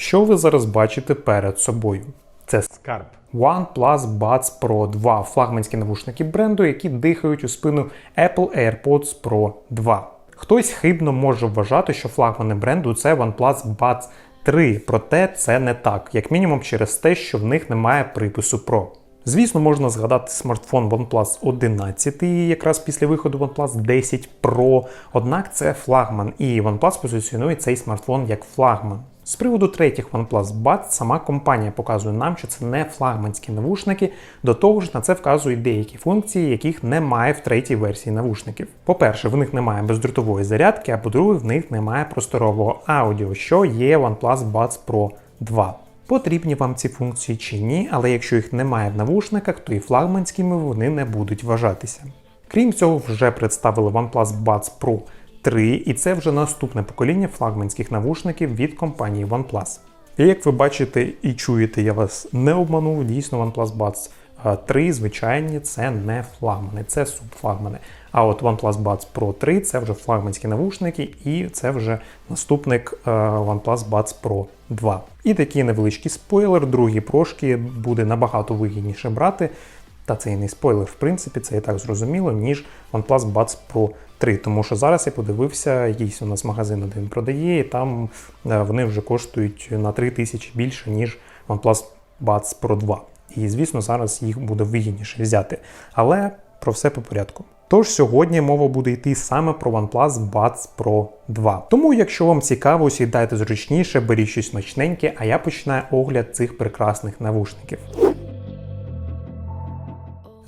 Що ви зараз бачите перед собою? Це Скарб. OnePlus Buds Pro 2 флагманські навушники бренду, які дихають у спину Apple AirPods Pro 2. Хтось хибно може вважати, що флагмани бренду це OnePlus Buds 3, проте це не так, як мінімум через те, що в них немає припису Pro. Звісно, можна згадати смартфон OnePlus 11, якраз після виходу OnePlus 10 Pro, однак це флагман, і OnePlus позиціонує цей смартфон як флагман. З приводу третіх OnePlus Buds сама компанія показує нам, що це не флагманські навушники, до того ж на це вказують деякі функції, яких немає в третій версії навушників. По-перше, в них немає бездротової зарядки, а по-друге, в них немає просторового аудіо, що є WONEPLUS Buds Pro 2. Потрібні вам ці функції чи ні, але якщо їх немає в навушниках, то і флагманськими вони не будуть вважатися. Крім цього, вже представили OnePlus Buds Pro 3, і це вже наступне покоління флагманських навушників від компанії OnePlus. І як ви бачите і чуєте, я вас не обманув, дійсно OnePlus Buds 3 звичайні це не флагмани, це субфлагмани. А от OnePlus Buds Pro 3 це вже флагманські навушники, і це вже наступник OnePlus Buds Pro 2. І такий невеличкий спойлер, другі прошки буде набагато вигідніше брати. Та це і не спойлер, в принципі, це і так зрозуміло, ніж OnePlus Buds Pro 3. Тому що зараз я подивився, якийсь у нас магазин один продає, і там е, вони вже коштують на 3 тисячі більше, ніж OnePlus Buds Pro 2. І звісно, зараз їх буде вигідніше взяти. Але про все по порядку. Тож сьогодні мова буде йти саме про OnePlus Buds Pro 2. Тому, якщо вам цікаво, сідайте зручніше, беріть щось смачненьке, а я починаю огляд цих прекрасних навушників.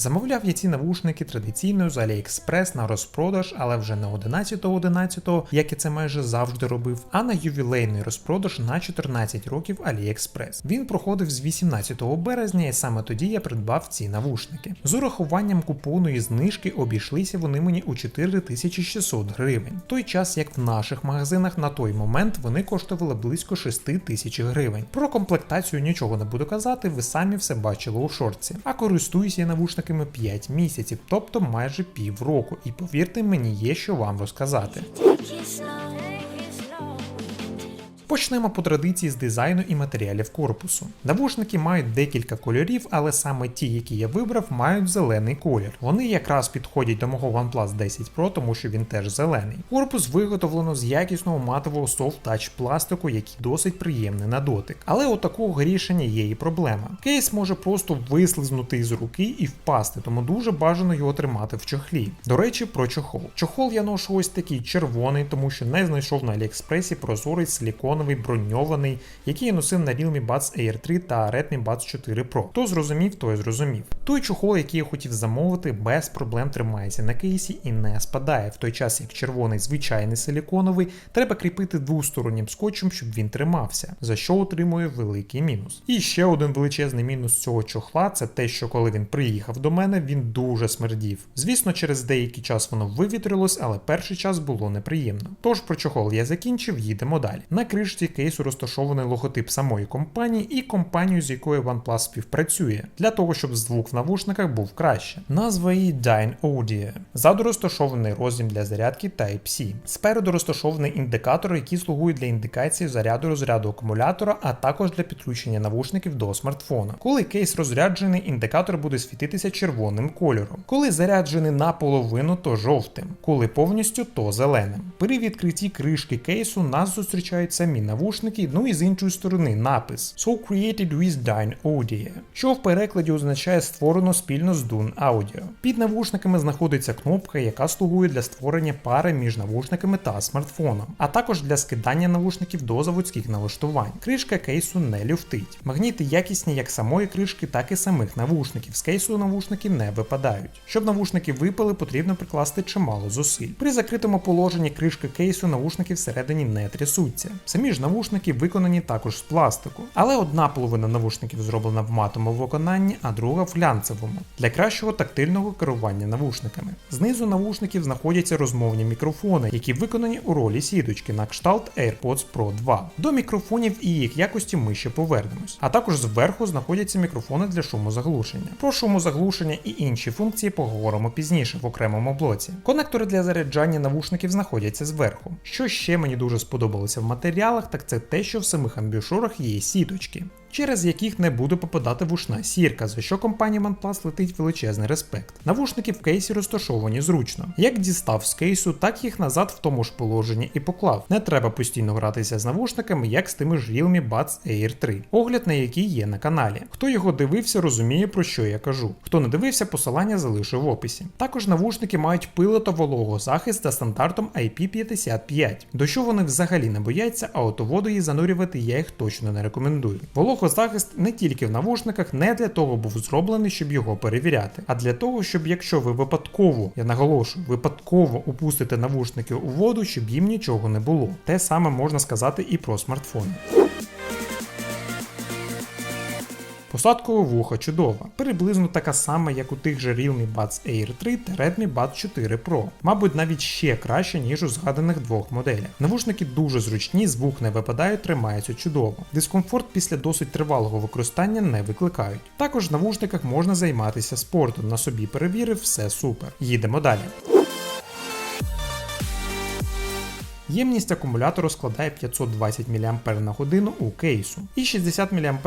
Замовляв я ці навушники традиційно з AliExpress на розпродаж, але вже не 11.11, як я це майже завжди робив, а на ювілейний розпродаж на 14 років AliExpress. Він проходив з 18 березня, і саме тоді я придбав ці навушники. З урахуванням купону і знижки обійшлися вони мені у 4600 гривень. В той час як в наших магазинах на той момент вони коштували близько 6 тисяч гривень. Про комплектацію нічого не буду казати, ви самі все бачили у шорці. А користуюся я навушниками 5 місяців, тобто майже пів року. І повірте мені, є що вам розказати. Почнемо по традиції з дизайну і матеріалів корпусу. Навушники мають декілька кольорів, але саме ті, які я вибрав, мають зелений колір. Вони якраз підходять до мого OnePlus 10 Pro, тому що він теж зелений. Корпус виготовлено з якісного матового soft touch пластику, який досить приємний на дотик. Але у такого рішення є і проблема. Кейс може просто вислизнути із руки і впасти, тому дуже бажано його тримати в чохлі. До речі, про чохол. Чохол я ношу ось такий червоний, тому що не знайшов на Аліекспресі прозорий силіконовий броньований, який я носив на Realme Buds Air 3 та Redmi Buds 4 Pro. Хто зрозумів, той зрозумів. Той чохол, який я хотів замовити, без проблем тримається на кейсі і не спадає, в той час як червоний звичайний силіконовий треба кріпити двостороннім скотчем, щоб він тримався, за що отримує великий мінус. І ще один величезний мінус цього чохла це те, що коли він приїхав до мене, він дуже смердів. Звісно, через деякий час воно вивітрилось, але перший час було неприємно. Тож про чохол я закінчив, їдемо далі. На кришці кейсу розташований логотип самої компанії і компанію, з якою OnePlus співпрацює, для того, щоб звук в навушниках був краще. Назва її Dyne Audio. Ззаду розташований роз'єм для зарядки Type-C. Спереду розташований індикатор, який слугує для індикації заряду розряду акумулятора, а також для підключення навушників до смартфона. Коли кейс розряджений, індикатор буде світитися червоним кольором. Коли заряджений наполовину, то жовтим, коли повністю, то зеленим. При відкритті кришки кейсу нас зустрічають самі навушники, ну і з іншої сторони напис So created with Dyne Audio, що в перекладі означає створено спільно з Dun Audio. Під навушниками знаходиться кнопка, яка слугує для створення пари між навушниками та смартфоном, а також для скидання навушників до заводських налаштувань. Кришка кейсу не люфтить. Магніти якісні як самої кришки, так і самих навушників. З кейсу навушники не випадають. Щоб навушники випали, потрібно прикласти чимало зусиль. При закритому положенні кришки кейсу навушники всередині не трясуться. Ж навушники виконані також з пластику, але одна половина навушників зроблена в матовому виконанні, а друга в глянцевому для кращого тактильного керування навушниками. Знизу навушників знаходяться розмовні мікрофони, які виконані у ролі сіточки на кшталт AirPods Pro 2. До мікрофонів і їх якості ми ще повернемось. А також зверху знаходяться мікрофони для шумозаглушення. Про шумозаглушення і інші функції поговоримо пізніше в окремому блоці. Конектори для заряджання навушників знаходяться зверху. Що ще мені дуже сподобалося в матеріалі матеріалах, так це те, що в самих амбішурах є сіточки. Через яких не буде попадати вушна сірка, за що компанії OnePlus летить величезний респект. Навушники в кейсі розташовані зручно. Як дістав з кейсу, так їх назад в тому ж положенні і поклав. Не треба постійно гратися з навушниками, як з тими ж Realme Buds Air 3, огляд на який є на каналі. Хто його дивився, розуміє про що я кажу. Хто не дивився, посилання залишу в описі. Також навушники мають пилото вологозахист за стандартом IP55. Дощу вони взагалі не бояться, а от у воду її занурювати я їх точно не рекомендую. Вологозахист не тільки в навушниках не для того був зроблений, щоб його перевіряти, а для того, щоб якщо ви випадково, я наголошую, випадково упустите навушники у воду, щоб їм нічого не було. Те саме можна сказати і про смартфони. Посадка у вуха чудова, приблизно така сама, як у тих же Realme Buds Air 3 та Redmi Buds 4 Pro. Мабуть, навіть ще краще, ніж у згаданих двох моделях. Навушники дуже зручні, з вух не випадають, тримаються чудово. Дискомфорт після досить тривалого використання не викликають. Також в навушниках можна займатися спортом. На собі перевірив, все супер. Їдемо далі. Ємність акумулятору складає 520 мАч у кейсу і 60 мАч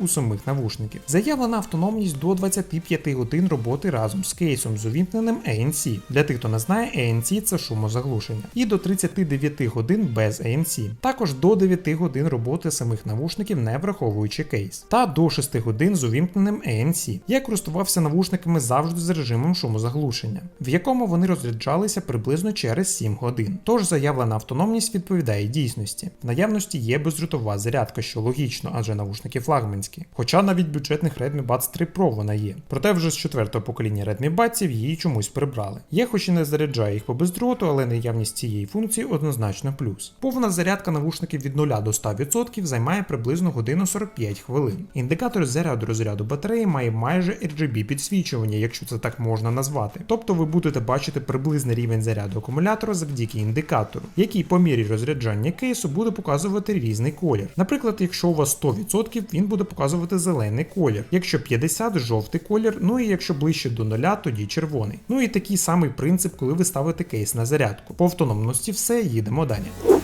у самих навушників. Заявлена автономність до 25 годин роботи разом з кейсом з увімкненим ANC. Для тих, хто не знає, ANC це шумозаглушення. І до 39 годин без ANC. Також до 9 годин роботи самих навушників, не враховуючи кейс. Та до 6 годин з увімкненим ANC. Я користувався навушниками завжди з режимом шумозаглушення, в якому вони розряджалися приблизно через 7 годин. Тож заявлена автономність відповідає дійсності. В наявності є бездротова зарядка, що логічно, адже навушники флагманські. Хоча навіть бюджетних Redmi Buds 3 Pro вона є. Проте вже з четвертого покоління Redmi Buds її чомусь прибрали. Я хоч і не заряджаю їх по бездроту, але наявність цієї функції однозначно плюс. Повна зарядка навушників від 0 до 100% займає приблизно годину 45 хвилин. Індикатор заряду розряду батареї має майже RGB підсвічування, якщо це так можна назвати. Тобто ви будете бачити приблизний рівень заряду акумулятора завдяки індикатору який по мірі розряджання кейсу буде показувати різний колір. Наприклад, якщо у вас 100%, він буде показувати зелений колір, якщо 50 жовтий колір, ну і якщо ближче до нуля, тоді червоний. Ну і такий самий принцип, коли ви ставите кейс на зарядку. По автономності все, їдемо далі.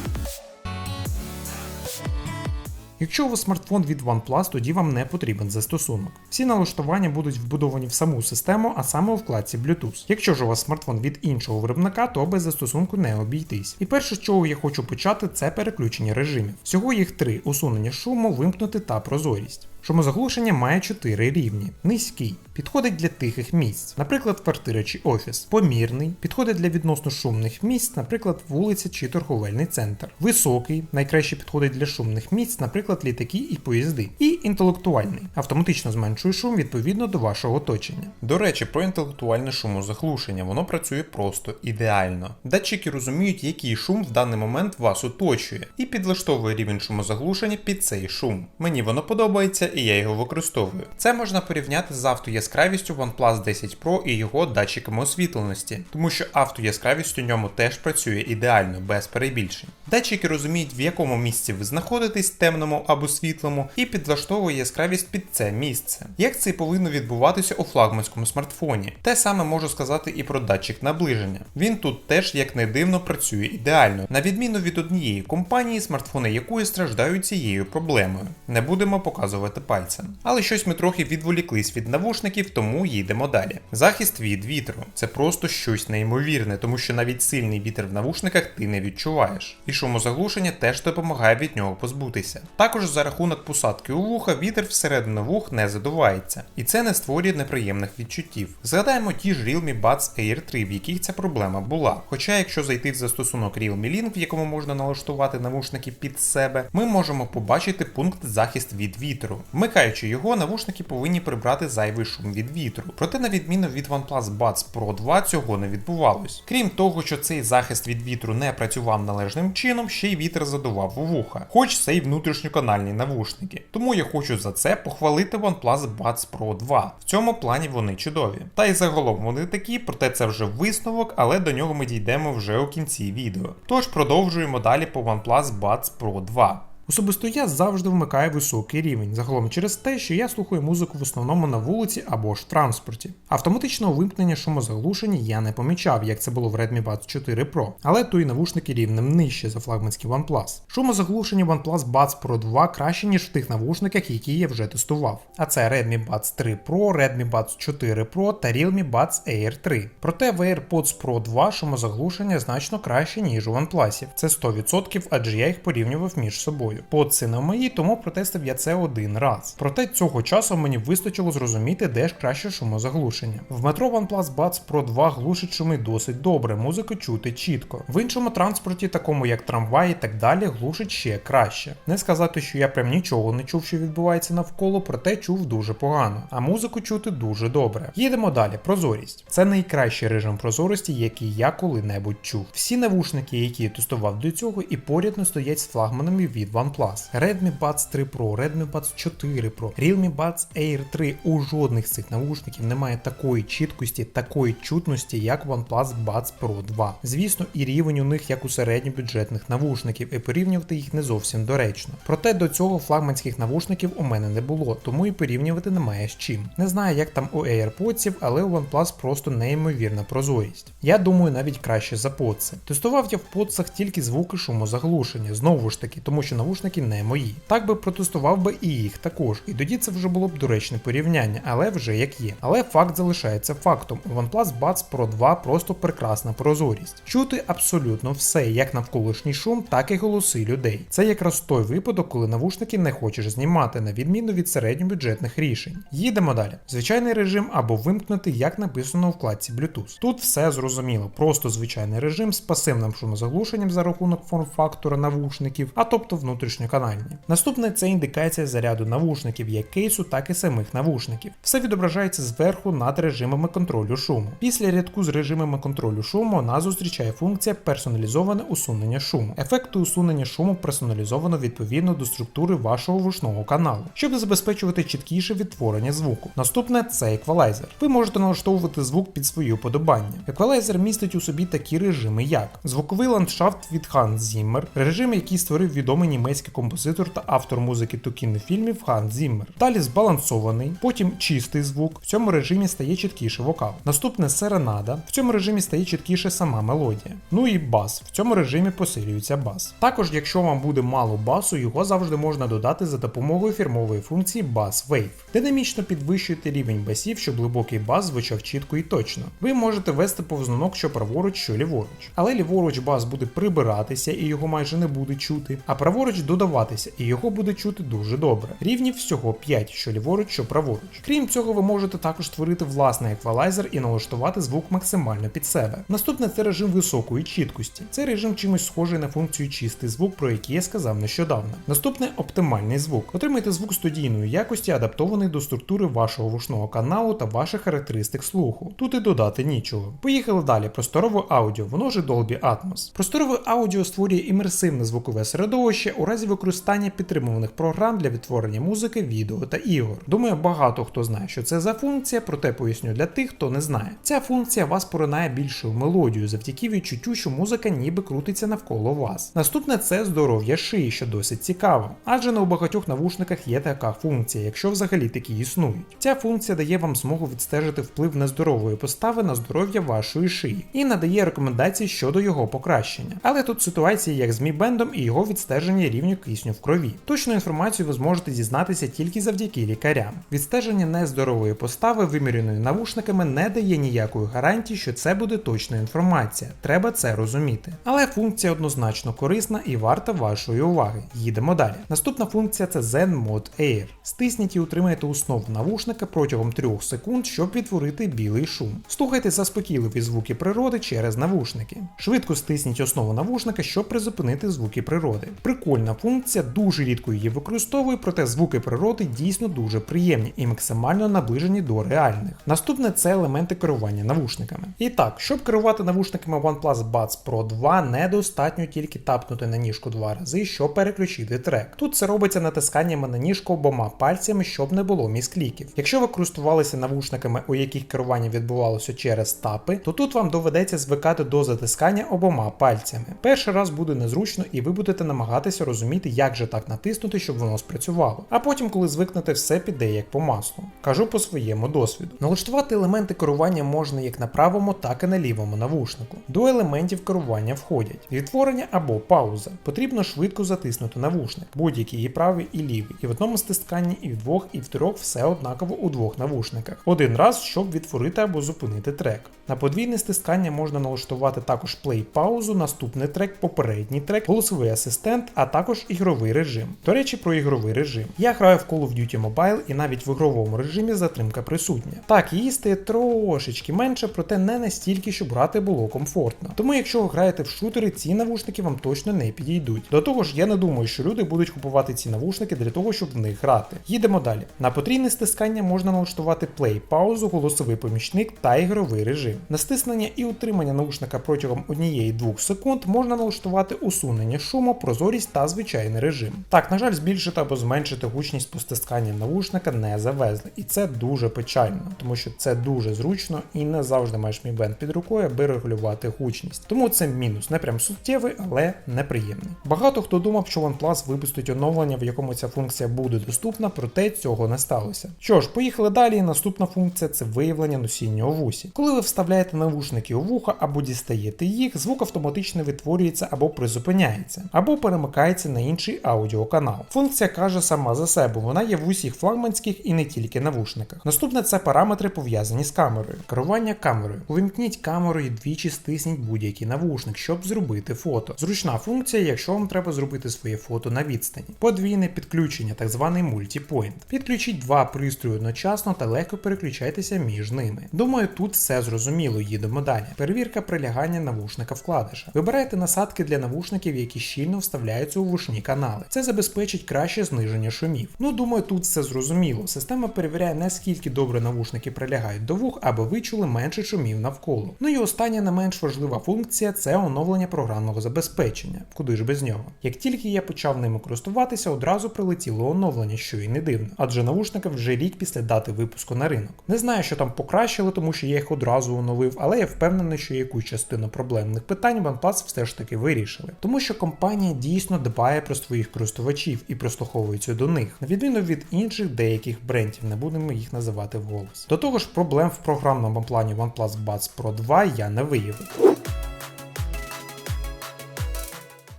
Якщо у вас смартфон від OnePlus, тоді вам не потрібен застосунок. Всі налаштування будуть вбудовані в саму систему, а саме у вкладці Bluetooth. Якщо ж у вас смартфон від іншого виробника, то без застосунку не обійтись. І перше, з чого я хочу почати, це переключення режимів. Всього їх три: усунення шуму, вимкнути та прозорість. Шумозаглушення має 4 рівні. Низький підходить для тихих місць, наприклад, квартира чи офіс. Помірний підходить для відносно шумних місць, наприклад, вулиця чи торговельний центр. Високий найкраще підходить для шумних місць, наприклад, літаки і поїзди. І інтелектуальний автоматично зменшує шум відповідно до вашого оточення. До речі, про інтелектуальне шумозаглушення воно працює просто ідеально. Датчики розуміють, який шум в даний момент вас оточує, і підлаштовує рівень шумозаглушення під цей шум. Мені воно подобається і я його використовую. Це можна порівняти з автояскравістю OnePlus 10 Pro і його датчиками освітленості, тому що автояскравість у ньому теж працює ідеально, без перебільшень. Датчики розуміють, в якому місці ви знаходитесь, темному або світлому, і підлаштовує яскравість під це місце. Як це повинно відбуватися у флагманському смартфоні? Те саме можу сказати і про датчик наближення. Він тут теж, як не дивно, працює ідеально, на відміну від однієї компанії, смартфони якої страждають цією проблемою. Не будемо показувати пальцем. Але щось ми трохи відволіклись від навушників, тому їдемо далі. Захист від вітру це просто щось неймовірне, тому що навіть сильний вітер в навушниках ти не відчуваєш. І шумозаглушення теж допомагає від нього позбутися. Також за рахунок посадки у вуха вітер всередину вух не задувається, і це не створює неприємних відчуттів. Згадаємо ті ж Realme Buds Air 3, в яких ця проблема була. Хоча, якщо зайти в застосунок Realme Link, в якому можна налаштувати навушники під себе, ми можемо побачити пункт захист від вітру. Вмикаючи його, навушники повинні прибрати зайвий шум від вітру. Проте, на відміну від OnePlus Buds Pro 2, цього не відбувалось. Крім того, що цей захист від вітру не працював належним чином, ще й вітер задував у вуха, хоч це й внутрішньоканальні навушники. Тому я хочу за це похвалити OnePlus Buds Pro 2. В цьому плані вони чудові. Та й загалом вони такі, проте це вже висновок, але до нього ми дійдемо вже у кінці відео. Тож продовжуємо далі по OnePlus Buds Pro 2. Особисто я завжди вмикаю високий рівень, загалом через те, що я слухаю музику в основному на вулиці або ж в транспорті. Автоматичного вимкнення шумозаглушення я не помічав, як це було в Redmi Buds 4 Pro, але то і навушники рівнем нижче за флагманські OnePlus. Шумозаглушення OnePlus Buds Pro 2 краще, ніж в тих навушниках, які я вже тестував. А це Redmi Buds 3 Pro, Redmi Buds 4 Pro та Realme Buds Air 3. Проте в AirPods Pro 2 шумозаглушення значно краще, ніж у OnePlus. Це 100%, адже я їх порівнював між собою. Подси не мої, тому протестив я це один раз. Проте цього часу мені вистачило зрозуміти, де ж краще шумозаглушення. В метро OnePlus Buds Pro 2 глушить шуми досить добре, музику чути чітко. В іншому транспорті, такому як трамвай і так далі, глушить ще краще. Не сказати, що я прям нічого не чув, що відбувається навколо, проте чув дуже погано, а музику чути дуже добре. Їдемо далі. Прозорість. Це найкращий режим прозорості, який я коли-небудь чув. Всі навушники, які я тестував до цього, і поряд не стоять з флагманами від OnePlus. Redmi Buds 3 Pro, Redmi Buds 4 Pro, Realme Buds Air 3. У жодних з цих навушників немає такої чіткості, такої чутності, як OnePlus Buds Pro 2. Звісно, і рівень у них як у середньобюджетних навушників, і порівнювати їх не зовсім доречно. Проте до цього флагманських навушників у мене не було, тому і порівнювати немає з чим. Не знаю, як там у AirPods, але у OnePlus просто неймовірна прозорість. Я думаю, навіть краще за подси. Тестував я в подсах тільки звуки шумозаглушення, знову ж таки, тому що навушники не мої. Так би протестував би і їх також, і тоді це вже було б доречне порівняння, але вже як є. Але факт залишається фактом. У OnePlus Buds Pro 2 просто прекрасна прозорість. Чути абсолютно все, як навколишній шум, так і голоси людей. Це якраз той випадок, коли навушники не хочеш знімати, на відміну від середньобюджетних рішень. Їдемо далі. Звичайний режим або вимкнути, як написано у вкладці Bluetooth. Тут все зрозуміло, просто звичайний режим з пасивним шумозаглушенням за рахунок форм-фактора навушників, а тобто внутрішньоканальні. Наступне це індикація заряду навушників, як кейсу, так і самих навушників. Все відображається зверху над режимами контролю шуму. Після рядку з режимами контролю шуму нас зустрічає функція персоналізоване усунення шуму. Ефекти усунення шуму персоналізовано відповідно до структури вашого вушного каналу, щоб забезпечувати чіткіше відтворення звуку. Наступне це еквалайзер. Ви можете налаштовувати звук під свої уподобання. Еквалайзер містить у собі такі режими, як звуковий ландшафт від Hans Zimmer, режим, який створив відомий німецький композитор та автор музики до кінофільмів Hans Zimmer. Далі збалансований, потім чистий звук. В цьому режимі стає чіткіше вокал. Наступне серенада. В цьому режимі стає чіткіше сама мелодія. Ну і бас. В цьому режимі посилюється бас. Також, якщо вам буде мало басу, його завжди можна додати за допомогою фірмової функції Bass Wave. Динамічно підвищуєте рівень басів, щоб глибокий бас звучав чітко і точно. Ви можете вести повзнонок що праворуч, що ліворуч. Але ліворуч бас буде прибиратися і його майже не буде чути, а праворуч додаватися, і його буде чути дуже добре. Рівнів всього 5, що ліворуч, що праворуч. Крім цього, ви можете також створити власний еквалайзер і налаштувати звук максимально під себе. Наступне це режим високої чіткості. Це режим чимось схожий на функцію чистий звук, про який я сказав нещодавно. Наступне оптимальний звук. Отримайте звук студійної якості, адаптований до структури вашого вушного каналу та ваших характеристик слуху. Тут і додати нічого. Поїхали далі. Просторове аудіо, воно ж Dolby Atmos. Просторове аудіо створює імерсивне звукове середовище у разі використання підтримуваних програм для відтворення музики, відео та ігор. Думаю, багато хто знає, що це за функція, проте поясню для тих, хто не знає. Ця функція вас поринає більше в мелодію завдяки відчуттю, що музика ніби крутиться навколо вас. Наступне це здоров'я шиї, що досить цікаво, адже не у багатьох навушниках є така функція, якщо взагалі такі існують. Ця функція дає вам змогу відстежити вплив нездорової постави на здоров'я вашої шиї і надає рекомендації щодо його покращення. Але тут ситуація як з Mi Band і його відстеження рівню кисню в крові. Точну інформацію ви зможете дізнатися тільки завдяки лікарям. Відстеження нездорової постави, вимірюної навушниками, не дає ніякої гарантії, що це буде точна інформація. Треба це розуміти. Але функція однозначно корисна і варта вашої уваги. Їдемо далі. Наступна функція це Zen Mode Air. Стисніть і утримайте основу навушника протягом 3 секунд, щоб відтворити білий шум. Слухайте заспокійливі звуки природи через навушники. Швидко стисніть основу навушника, щоб призупинити звуки природи. Прикольна функція, дуже рідко її використовую, проте звуки природи дійсно дуже приємні і максимально наближені до реальних. Наступне це елементи керування навушниками. І так, щоб керувати навушниками OnePlus Buds Pro 2, недостатньо тільки тапнути на ніжку два рази, щоб переключити трек. Тут це робиться натисканнями на ніжку обома пальцями, щоб не було міскліків. Якщо ви користувалися навушниками, у яких керування відбувалося через тапи, то тут вам доведеться звикати до затискання обома пальцями. Перший раз буде незручно і ви будете намагатися розуміти, як же так натиснути, щоб воно спрацювало. А потім, коли звикнете, все піде як по маслу. Кажу по своєму досвіду. Налаштувати елементи керування можна як на правому, так і на лівому навушнику. До елементів керування входять відтворення або пауза. Потрібно швидко затиснути навушник, будь-який і правий, і лівий, і в одному стисканні, і в двох, і в трьох все однаково у двох навушниках. Один раз, щоб відтворити або зупинити трек. На подвійне стискання можна налаштувати також плей-паузу, наступний трек, попередній трек, голосовий асистент, а також ігровий режим. До речі, про ігровий режим. Я граю в Call of Duty Mobile і навіть в ігровому режимі затримка присутня. Так, її стає трошечки менше, проте не настільки, щоб грати було комфортно. Тому, якщо ви граєте в шутери, ці навушники вам точно не підійдуть. До того ж, я не думаю, що люди будуть купувати ці навушники для того, щоб в них грати. Їдемо далі. На потрійне стискання можна налаштувати плей, паузу, голосовий помічник та ігровий режим. На стиснення і утримання наушника протягом 1-2 секунд можна налаштувати усунення шуму, прозорість та звичайний режим. Так, на жаль, збільшити або зменшити гучність по стисканням навушника не завезли, і це дуже печально, тому що це дуже зручно і не завжди маєш мій бенд під рукою, аби регулювати гучність. Тому це мінус, не прям суттєвий, але неприємний. Багато хто думав, що OnePlus випустить оновлення, в якому ця функція буде доступна, проте цього не сталося. Що ж, поїхали далі. Наступна функція це виявлення носіння у вусі. Коли ви вставляєте навушники у вуха або дістаєте їх, звук автоматично відтворюється або призупиняється, або перемикається на інший аудіоканал. Функція каже сама за себе, вона є в усіх флагманських і не тільки навушниках. Наступне це параметри пов'язані з камерою. Керування камерою. Увімкніть камеру і двічі стисніть будь-який навушник, щоб зробити фото. Зручна функція, якщо вам треба зробити своє фото на відстані. Подвійне підключення, так званий мультіпойнт. Підключіть два пристрої одночасно та легко переключайтеся між ними. Думаю, тут все зрозуміло, їдемо далі. Перевірка прилягання навушника вкладиша. Вибирайте насадки для навушників, які щільно вставляються у вушні канали. Це забезпечить краще зниження шумів. Ну, думаю, тут все зрозуміло. Система перевіряє, наскільки добре навушники прилягають до вух, аби ви чули менше шумів навколо. Ну і остання не менш важлива функція це оновлення програмного забезпечення. Куди ж без нього? Як тільки я почав ними користуватися, одразу прилетіло оновлення, що і не дивно, адже навушники вже рік після дати випуску на ринок. Не знаю, що там покращили, тому що я їх одразу оновив, але я впевнений, що якусь частину проблемних питань OnePlus все ж таки вирішили. Тому що компанія дійсно дбає про своїх користувачів і прослуховується до них, на відміну від інших деяких брендів, не будемо їх називати вголос. До того ж, проблем в програмному плані OnePlus Buds Pro 2 я не виявив.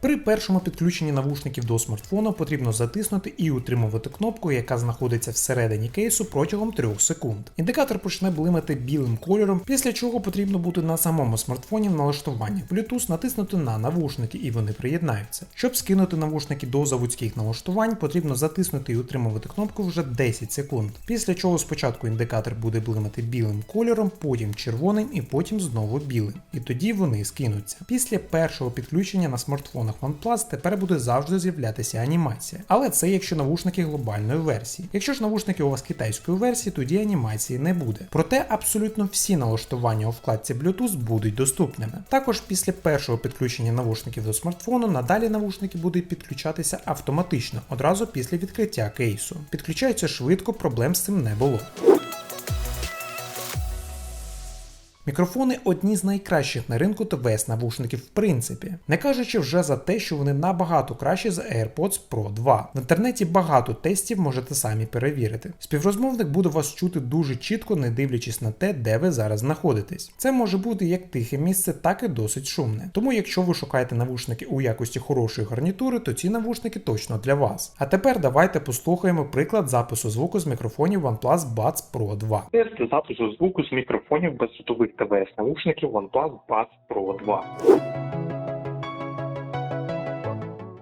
При першому підключенні навушників до смартфона потрібно затиснути і утримувати кнопку, яка знаходиться всередині кейсу протягом 3 секунд. Індикатор почне блимати білим кольором, після чого потрібно бути на самому смартфоні в налаштуваннях Bluetooth натиснути на навушники і вони приєднаються. Щоб скинути навушники до заводських налаштувань, потрібно затиснути і утримувати кнопку вже 10 секунд. Після чого спочатку індикатор буде блимати білим кольором, потім червоним і потім знову білим. І тоді вони скинуться. Після першого підключення на смартфонах OnePlus тепер буде завжди з'являтися анімація. Але це якщо навушники глобальної версії. Якщо ж навушники у вас китайської версії, тоді анімації не буде. Проте абсолютно всі налаштування у вкладці Bluetooth будуть доступними. Також після першого підключення навушників до смартфону надалі навушники будуть підключатися автоматично одразу після відкриття кейсу. Підключаються швидко, проблем з цим не було. Мікрофони одні з найкращих на ринку ТВС навушників в принципі, не кажучи вже за те, що вони набагато кращі за AirPods Pro 2. В інтернеті багато тестів можете самі перевірити. Співрозмовник буде вас чути дуже чітко, не дивлячись на те, де ви зараз знаходитесь. Це може бути як тихе місце, так і досить шумне. Тому, якщо ви шукаєте навушники у якості хорошої гарнітури, то ці навушники точно для вас. А тепер давайте послухаємо приклад запису звуку з мікрофонів OnePlus Buds Pro 2. Тест запису звуку з мікрофонів безсутових ТВС наушників OnePlus Buds Pro 2.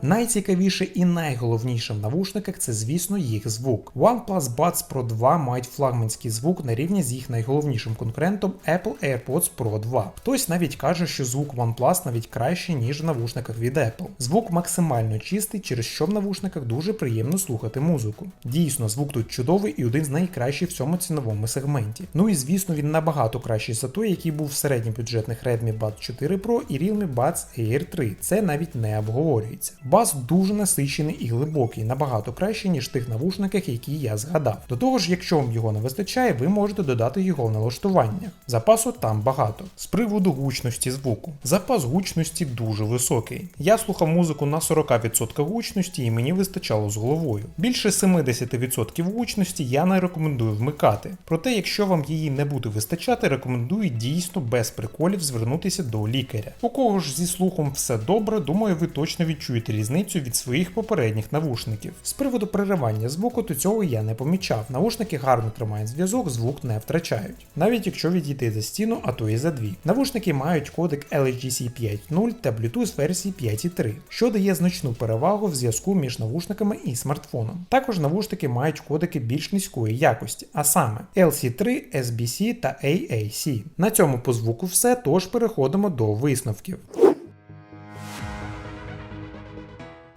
Найцікавіше і найголовніше в навушниках це, звісно, їх звук. OnePlus Buds Pro 2 мають флагманський звук на рівні з їх найголовнішим конкурентом Apple AirPods Pro 2. Хтось навіть каже, що звук OnePlus навіть кращий, ніж в навушниках від Apple. Звук максимально чистий, через що в навушниках дуже приємно слухати музику. Дійсно, звук тут чудовий і один з найкращих в цьому ціновому сегменті. Ну і звісно, він набагато кращий за той, який був в середньобюджетних Redmi Buds 4 Pro і Realme Buds Air 3. Це навіть не обговорюється. Бас дуже насичений і глибокий, набагато краще, ніж в тих навушниках, які я згадав. До того ж, якщо вам його не вистачає, ви можете додати його в налаштуваннях. Запасу там багато. З приводу гучності звуку. Запас гучності дуже високий. Я слухав музику на 40% гучності і мені вистачало з головою. Більше 70% гучності я не рекомендую вмикати. Проте, якщо вам її не буде вистачати, рекомендую дійсно без приколів звернутися до лікаря. У кого ж зі слухом все добре, думаю, ви точно відчуєте різницю від своїх попередніх навушників. З приводу переривання звуку, то цього я не помічав. Навушники гарно тримають зв'язок, звук не втрачають. Навіть якщо відійти за стіну, а то і за дві. Навушники мають кодек LHDC 5.0 та Bluetooth версії 5.3, що дає значну перевагу в зв'язку між навушниками і смартфоном. Також навушники мають кодеки більш низької якості, а саме LC3, SBC та AAC. На цьому по звуку все, тож переходимо до висновків.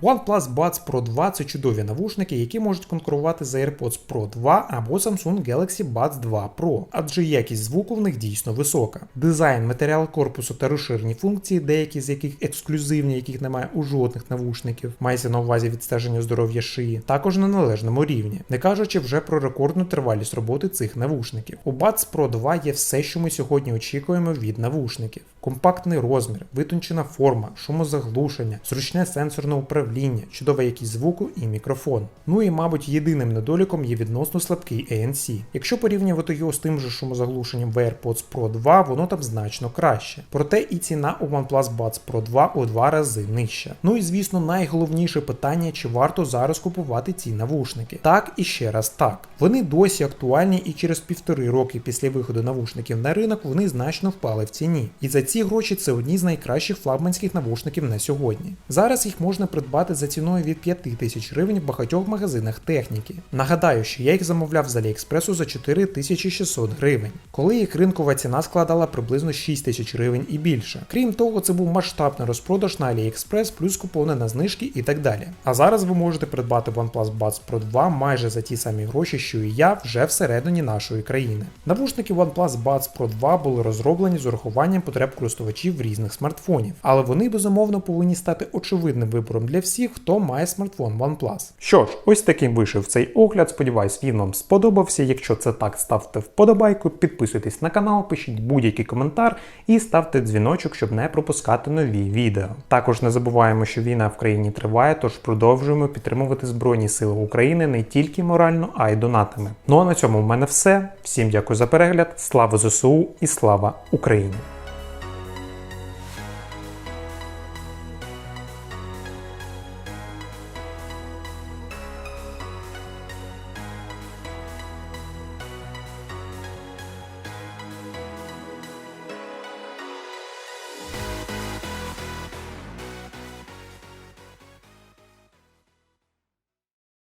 OnePlus Buds Pro 2 це чудові навушники, які можуть конкурувати з AirPods Pro 2 або Samsung Galaxy Buds 2 Pro, адже якість звуку в них дійсно висока. Дизайн, матеріал корпусу та розширені функції, деякі з яких ексклюзивні, яких немає у жодних навушників, мається на увазі відстеження здоров'я шиї, також на належному рівні, не кажучи вже про рекордну тривалість роботи цих навушників. У Buds Pro 2 є все, що ми сьогодні очікуємо від навушників: компактний розмір, витончена форма, шумозаглушення, зручне сенсорне управління, чудова якість звуку і мікрофон. Ну і, мабуть, єдиним недоліком є відносно слабкий ANC. Якщо порівнювати його з тим же шумозаглушенням в AirPods Pro 2, воно там значно краще. Проте і ціна у OnePlus Buds Pro 2 у два рази нижча. Ну і звісно, найголовніше питання, чи варто зараз купувати ці навушники. Так і ще раз так. Вони досі актуальні і через півтори роки після виходу навушників на ринок вони значно впали в ціні. І за ці гроші це одні з найкращих флагманських навушників на сьогодні. Зараз їх можна придбати за ціною від 5 тисяч гривень в багатьох магазинах техніки. Нагадаю, що я їх замовляв з Аліекспресу за 4600 гривень, коли їх ринкова ціна складала приблизно 6 тисяч гривень і більше. Крім того, це був масштабний розпродаж на AliExpress, плюс купони на знижки і так далі. А зараз ви можете придбати OnePlus Buds Pro 2 майже за ті самі гроші, що і я, вже всередині нашої країни. Навушники OnePlus Buds Pro 2 були розроблені з урахуванням потреб користувачів різних смартфонів, але вони безумовно повинні стати очевидним вибором для всіх, хто має смартфон OnePlus. Що ж, ось таким вийшов цей огляд. Сподіваюсь, він вам сподобався. Якщо це так, ставте вподобайку, підписуйтесь на канал, пишіть будь-який коментар і ставте дзвіночок, щоб не пропускати нові відео. Також не забуваємо, що війна в країні триває, тож продовжуємо підтримувати Збройні Сили України не тільки морально, а й донатами. Ну а на цьому в мене все. Всім дякую за перегляд. Слава ЗСУ і слава Україні!